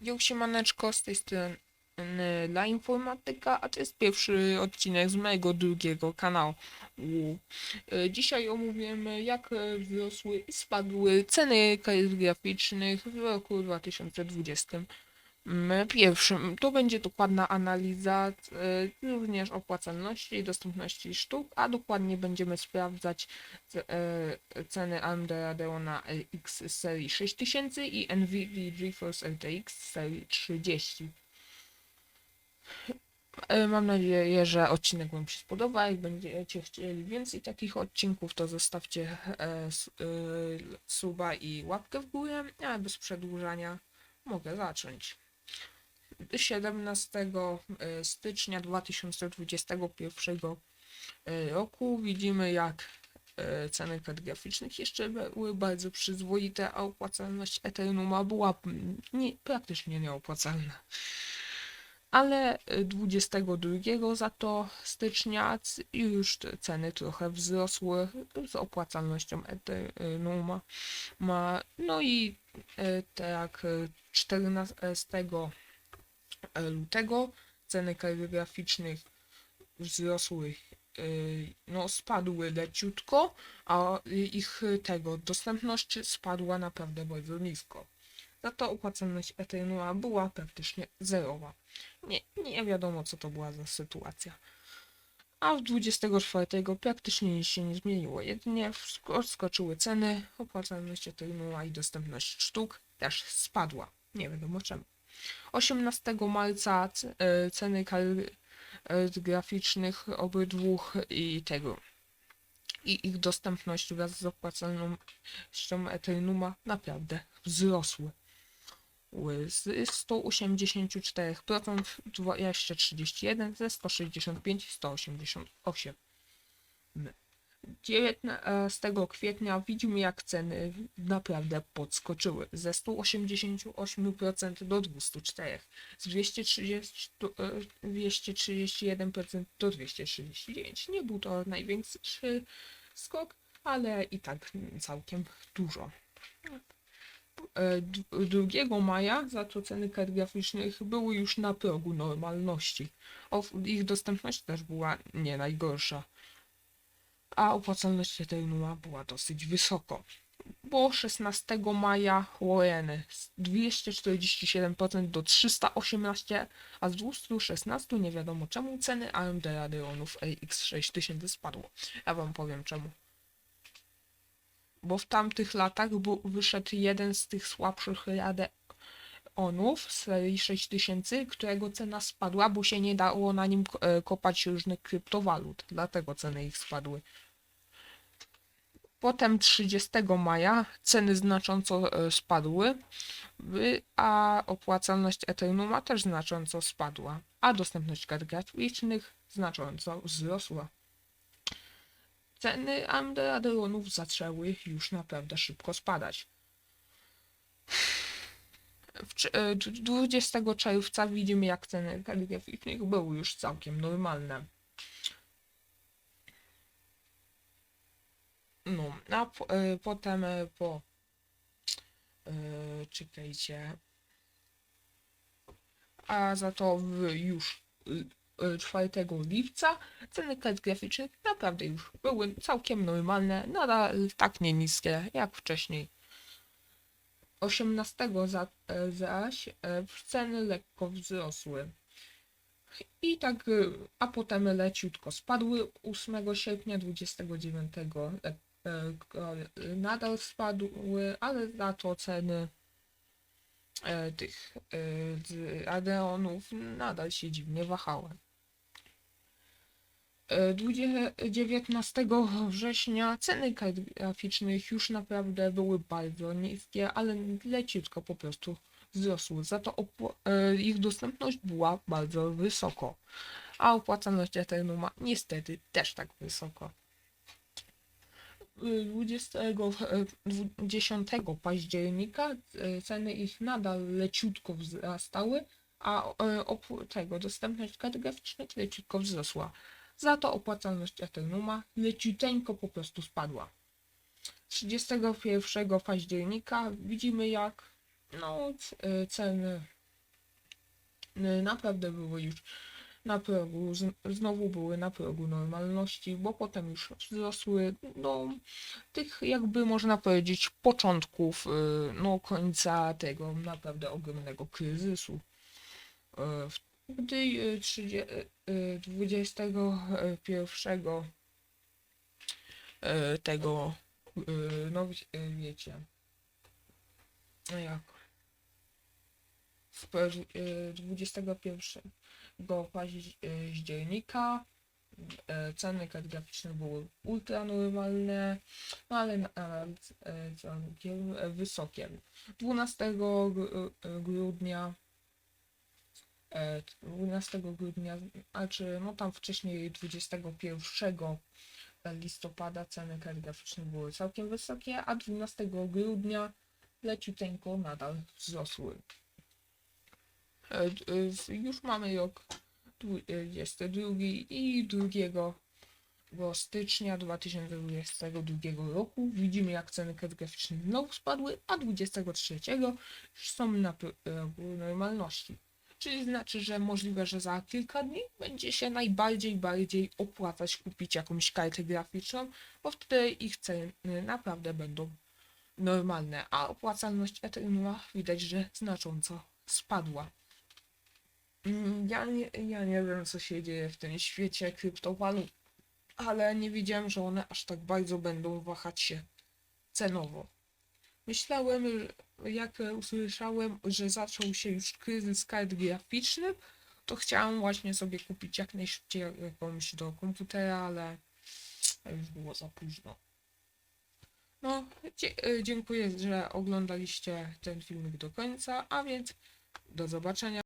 Yo, siemaneczko, z tej strony dla informatyka, a to jest pierwszy odcinek z mojego drugiego kanału. E, Dzisiaj omówimy, jak wzrosły i spadły ceny kart graficznych w roku 2020. Pierwszym to będzie dokładna analiza e, również opłacalności i dostępności sztuk, a dokładnie będziemy sprawdzać c- e, ceny AMD Radeona z serii 6000 i NVIDIA GeForce RTX serii 30. E, Mam nadzieję, że odcinek Wam się spodoba. Jak będziecie chcieli więcej takich odcinków, to zostawcie suba i łapkę w górę, a bez przedłużania mogę zacząć. 17 e, stycznia 2021 e, roku widzimy jak e, ceny kart graficznych jeszcze były bardzo przyzwoite, a opłacalność Ethereuma była nie, praktycznie nieopłacalna. Ale e, 22 za to stycznia już ceny trochę wzrosły z opłacalnością Ethereuma. Ma, no i tak e, 14 lutego ceny kart graficznych wzrosły, yy, no spadły leciutko, a ich tego dostępność spadła naprawdę bardzo nisko. Za to opłacalność Ethereuma była praktycznie zerowa. Nie, nie wiadomo co to była za sytuacja. A w 24 praktycznie nic się nie zmieniło. Jedynie skoczyły ceny, opłacalność Ethereuma i dostępność sztuk też spadła. Nie wiadomo czemu. 18 marca e, ceny kart e, graficznych obydwu i tego i ich dostępność wraz z opłacalnością Ethereuma naprawdę wzrosły. Ły Z 184% 231 ze 165 188. 19 kwietnia widzimy jak ceny naprawdę podskoczyły ze 188% do 204, z 230, do, e, 231% do 239. Nie był to największy skok, ale i tak całkiem dużo. E, d- 2 maja za to ceny kart graficznych były już na progu normalności. Ich dostępność też była nie najgorsza a opłacalność Ethereuma była dosyć wysoko. Bo 16 maja Warreny z 247% do 318, a z 216 nie wiadomo czemu ceny AMD Radeonów RX 6000 spadło. Ja wam powiem czemu. Bo w tamtych latach bu- wyszedł jeden z tych słabszych Radeonów serii 6000, którego cena spadła, bo się nie dało na nim e, kopać różnych kryptowalut. Dlatego ceny ich spadły. Potem 30 maja ceny znacząco e, spadły, by- a opłacalność Ethereuma też znacząco spadła, a dostępność kart graficznych znacząco wzrosła. Ceny AMD zaczęły już naprawdę szybko spadać. W cz- e, d- 20 czerwca widzimy jak ceny kart graficznych były już całkiem normalne. No, a po, e, potem e, po. E, czekajcie. A za to w już e, 4 lipca ceny kart graficznych naprawdę już były całkiem normalne, nadal tak nie niskie jak wcześniej. 18 za, zaś e, ceny lekko wzrosły. I tak, y, a potem leciutko spadły 8 sierpnia 29 e, e, ko- y, nadal spadły, ale za to ceny e, tych e, Radeonów nadal się dziwnie wahały. E, 20 19 września ceny kart graficznych już naprawdę były bardzo niskie, ale leciutko po prostu wzrosły. Za to e, ich dostępność była bardzo wysoko, a opłacalność Ethereuma niestety też tak wysoko. Y, 20, e, dwu- 10 października e, ceny ich nadal leciutko wzrastały, a e, tego dostępność kart graficznych leciutko wzrosła. Za to opłacalność Ethereuma leciuteńko po prostu spadła. 31 października widzimy jak no, e, ceny naprawdę były już na progu, znowu były na progu normalności, bo potem już wzrosły do tych, jakby można powiedzieć, początków, y, no końca tego naprawdę ogromnego kryzysu. Y, Gdy y, 30, y, 21 y, tego, no wie- wiecie, no jak, w paź- y, 21 października e, ceny kart graficznych były ultra normalne, no ale całkiem wysokie. 12 gr- e, grudnia e, 12 grudnia, a czy no tam wcześniej 21 listopada ceny kart graficznych były całkiem wysokie, a 12 grudnia leciuteńko nadal wzrosły. E, e, Już mamy rok 22 i 2 stycznia 2022 roku widzimy jak ceny kart graficznych znowu spadły, a 23 już są na progu normalności. Czyli znaczy, że możliwe, że za kilka dni będzie się najbardziej bardziej opłacać kupić jakąś kartę graficzną, bo wtedy ich ceny naprawdę będą normalne, a opłacalność Ethereuma widać, że znacząco spadła. Mm, Ja nie, ja nie wiem, co się dzieje w tym świecie kryptowalut, ale nie wiedziałem, że one aż tak bardzo będą wahać się cenowo. Myślałem, jak usłyszałem, że zaczął się już kryzys kart graficznych, to chciałem właśnie sobie kupić jak najszybciej jakąś do komputera, ale już było za późno. No, e, dziękuję, że oglądaliście ten filmik do końca, a więc do zobaczenia.